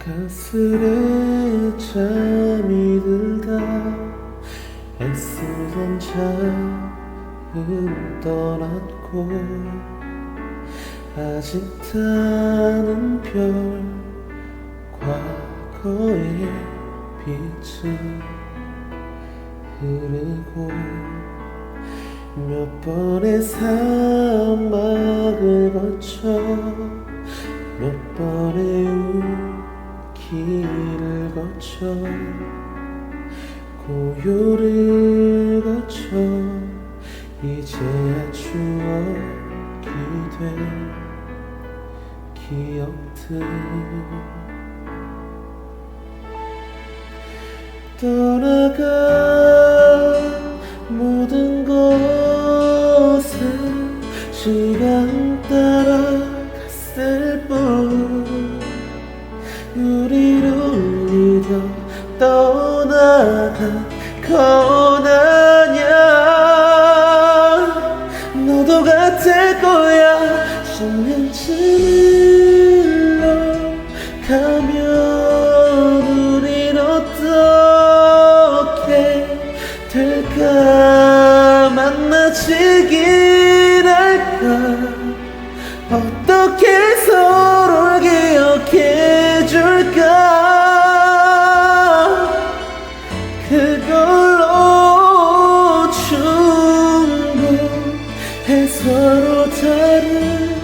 가슴에 잠이 들다 애쓰던 잠은 떠났고 아직 타는 별 과거의 빛은 흐르고 몇 번의 사막을 거쳐 몇 번의 길을 거쳐 고요를 거쳐 이제야 추억이 된 기억들. 떠나가 모든 것은 시간 떠나간 거나 다른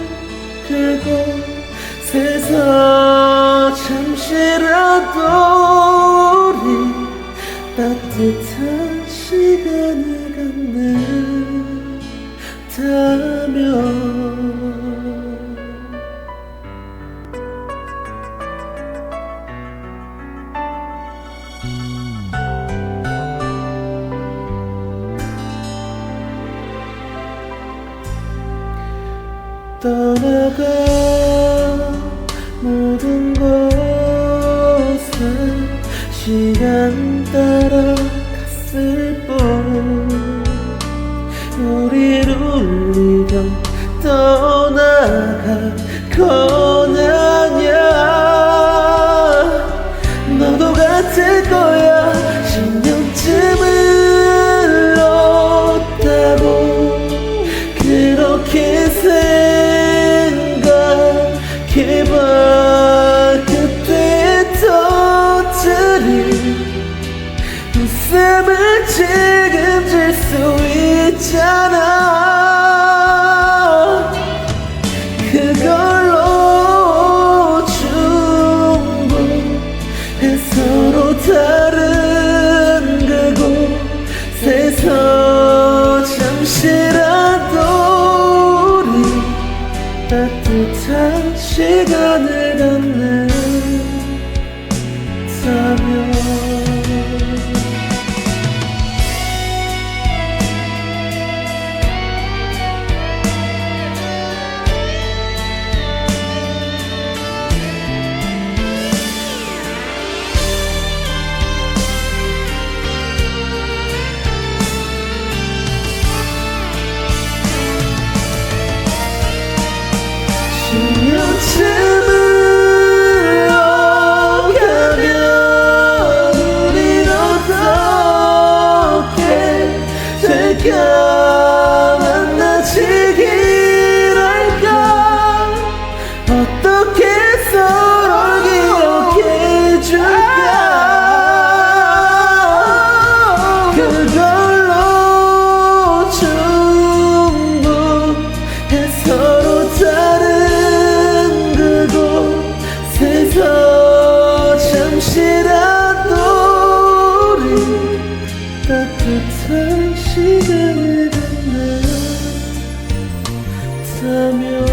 그곳에서 잠시라도 우리 따뜻한 시간을 갖는다면 떠나가 모든 것은 시간 따라 갔을 뿐. 우리를 울리며 떠나가 그때 터뜨린 웃음을 지금 질수 있잖아. 그걸로 충분해 서로 다 따뜻한 시간을 갖는다면 갖는다면